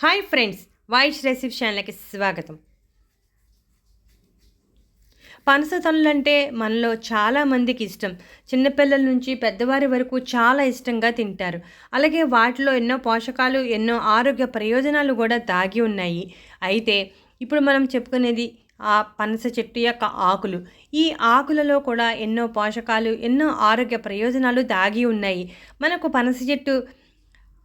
Hi friends voice recipe ఛానల్కి స్వాగతం. పనస తనులంటే మనలో చాలామందికి ఇష్టం. చిన్నపిల్లల నుంచి పెద్దవారి వరకు చాలా ఇష్టంగా తింటారు. అలాగే వాటిలో ఎన్నో పోషకాలు ఎన్నో ఆరోగ్య ప్రయోజనాలు కూడా దాగి ఉన్నాయి. అయితే ఇప్పుడు మనం చెప్పుకునేది ఆ పనస చెట్టు యొక్క ఆకులు. ఈ ఆకులలో కూడా ఎన్నో పోషకాలు ఎన్నో ఆరోగ్య ప్రయోజనాలు దాగి ఉన్నాయి. మనకు పనస చెట్టు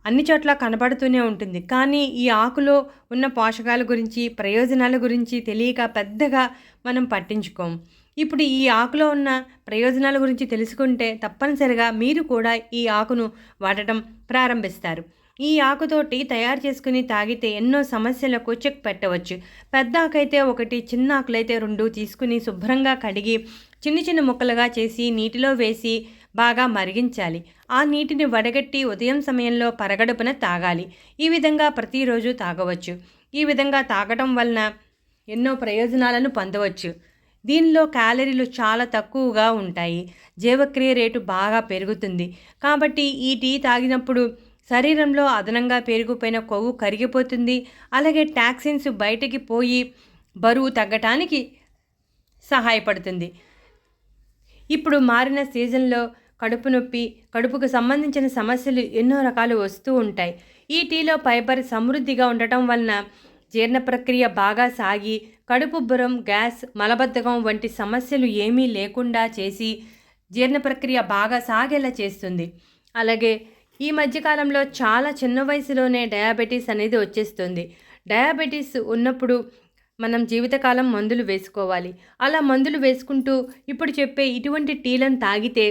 అన్ని చోట్ల కనబడుతూనే ఉంటుంది. కానీ ఈ ఆకులో ఉన్న పోషకాల గురించి ప్రయోజనాల గురించి తెలియక పెద్దగా మనం పట్టించుకోం. ఇప్పుడు ఈ ఆకులో ఉన్న ప్రయోజనాల గురించి తెలుసుకుంటే తప్పనిసరిగా మీరు కూడా ఈ ఆకును వాడటం ప్రారంభిస్తారు. ఈ ఆకుతోటి తయారు చేసుకుని తాగితే ఎన్నో సమస్యలకు చెక్ పెట్టవచ్చు. పెద్ద ఆకైతే ఒకటి చిన్న ఆకులైతే రెండు తీసుకుని శుభ్రంగా కడిగి చిన్న చిన్న ముక్కలుగా చేసి నీటిలో వేసి బాగా మరిగించాలి. ఆ నీటిని వడగట్టి ఉదయం సమయంలో పరగడుపున తాగాలి. ఈ విధంగా ప్రతిరోజు తాగవచ్చు. ఈ విధంగా తాగటం వలన ఎన్నో ప్రయోజనాలను పొందవచ్చు. దీనిలో క్యాలరీలు చాలా తక్కువగా ఉంటాయి. జీవక్రియ రేటు బాగా పెరుగుతుంది. కాబట్టి ఈ టీ తాగినప్పుడు శరీరంలో అదనంగా పెరిగిపోయిన కొవ్వు కరిగిపోతుంది. అలాగే టాక్సిన్స్ బయటికి పోయి బరువు తగ్గటానికి సహాయపడుతుంది. ఇప్పుడు మారిన సీజన్లో కడుపు నొప్పి కడుపుకు సంబంధించిన సమస్యలు ఎన్నో రకాలు వస్తూ ఉంటాయి. ఈ టీలో ఫైబర్ సమృద్ధిగా ఉండటం వలన జీర్ణ ప్రక్రియ బాగా సాగి కడుపు బురం గ్యాస్ మలబద్ధకం వంటి సమస్యలు ఏమీ లేకుండా చేసి జీర్ణ ప్రక్రియ బాగా సాగేలా చేస్తుంది. అలాగే ఈ మధ్యకాలంలో చాలా చిన్న వయసులోనే డయాబెటీస్ అనేది వచ్చేస్తుంది. డయాబెటీస్ ఉన్నప్పుడు మనం జీవితకాలం మందులు వేసుకోవాలి. అలా మందులు వేసుకుంటూ ఇప్పుడు చెప్పే ఇటువంటి టీలను తాగితే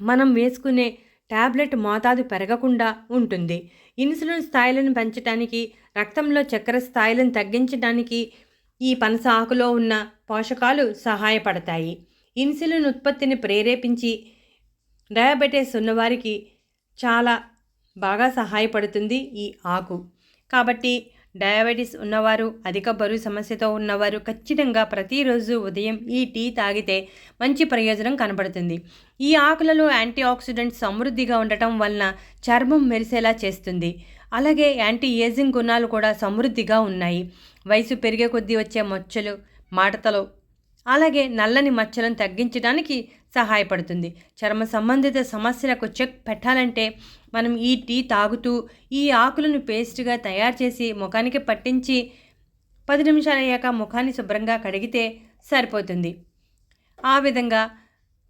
మనం వేసుకునే ట్యాబ్లెట్ మోతాదు పెరగకుండా ఉంటుంది. ఇన్సులిన్ స్థాయిలను పెంచడానికి రక్తంలో చక్కెర స్థాయిలను తగ్గించడానికి ఈ పనస ఆకులో ఉన్న పోషకాలు సహాయపడతాయి. ఇన్సులిన్ ఉత్పత్తిని ప్రేరేపించి డయాబెటీస్ ఉన్నవారికి చాలా బాగా సహాయపడుతుంది ఈ ఆకు. కాబట్టి డయాబెటీస్ ఉన్నవారు అధిక బరువు సమస్యతో ఉన్నవారు ఖచ్చితంగా ప్రతిరోజు ఉదయం ఈ టీ తాగితే మంచి ప్రయోజనం కనబడుతుంది ఈ ఆకులలో యాంటీ ఆక్సిడెంట్స్ సమృద్ధిగా ఉండటం వలన చర్మం మెరిసేలా చేస్తుంది. అలాగే యాంటీ ఏజింగ్ గుణాలు కూడా సమృద్ధిగా ఉన్నాయి. వయసు పెరిగే కొద్దీ వచ్చే మచ్చలు మాటతలు అలాగే నల్లని మచ్చలను తగ్గించడానికి సహాయపడుతుంది. చర్మ సంబంధిత సమస్యలకు చెక్ పెట్టాలంటే మనం ఈ టీ తాగుతూ ఈ ఆకులను పేస్ట్గా తయారు చేసి ముఖానికి పట్టించి పది నిమిషాలు అయ్యాక ముఖాన్ని శుభ్రంగా కడిగితే సరిపోతుంది. ఆ విధంగా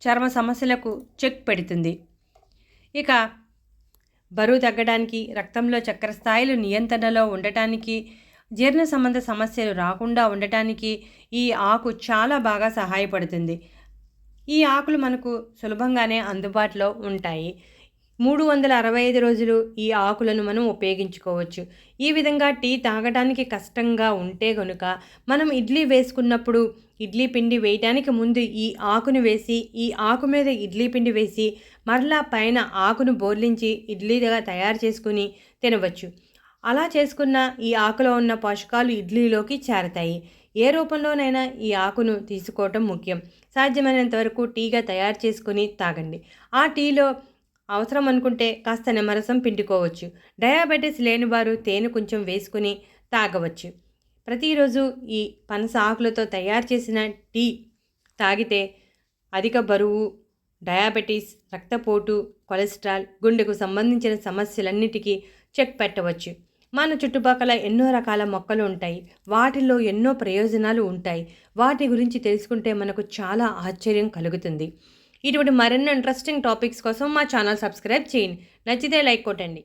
చర్మ సమస్యలకు చెక్ పెడుతుంది. ఇక బరువు తగ్గడానికి రక్తంలో చక్కెర స్థాయిలు నియంత్రణలో ఉండటానికి జీర్ణ సంబంధ సమస్యలు రాకుండా ఉండటానికి ఈ ఆకు చాలా బాగా సహాయపడుతుంది. ఈ ఆకులు మనకు సులభంగానే అందుబాటులో ఉంటాయి. మూడు వందల అరవై ఐదు రోజులు ఈ ఆకులను మనం ఉపయోగించుకోవచ్చు. ఈ విధంగా టీ తాగడానికి కష్టంగా ఉంటే కనుక మనం ఇడ్లీ వేసుకున్నప్పుడు ఇడ్లీ పిండి వేయటానికి ముందు ఈ ఆకును వేసి ఈ ఆకు మీద ఇడ్లీ పిండి వేసి మరలా పైన ఆకును బోర్లించి ఇడ్లీగా తయారు చేసుకుని తినవచ్చు. అలా చేసుకున్న ఈ ఆకులో ఉన్న పోషకాలు ఇడ్లీలోకి చేరతాయి. ఏ రూపంలోనైనా ఈ ఆకును తీసుకోవటం ముఖ్యం. సాధ్యమైనంత వరకు టీగా తయారు చేసుకుని తాగండి. ఆ టీలో అవసరం అనుకుంటే కాస్త నిమ్మరసం పిండుకోవచ్చు. డయాబెటీస్ లేని వారు తేనె కొంచెం వేసుకుని తాగవచ్చు. ప్రతిరోజు ఈ పనస ఆకులతో తయారు చేసిన టీ తాగితే అధిక బరువు డయాబెటీస్ రక్తపోటు కొలెస్ట్రాల్ గుండెకు సంబంధించిన సమస్యలన్నిటికీ చెక్ పెట్టవచ్చు. మన చుట్టుపక్కల ఎన్నో రకాల మొక్కలు ఉంటాయి. వాటిల్లో ఎన్నో ప్రయోజనాలు ఉంటాయి. వాటి గురించి తెలుసుకుంటే మనకు చాలా ఆశ్చర్యం కలుగుతుంది. ఇటువంటి మరెన్నో ఇంట్రెస్టింగ్ టాపిక్స్ కోసం మా ఛానల్ సబ్స్క్రైబ్ చేయండి. నచ్చితే లైక్ కొట్టండి.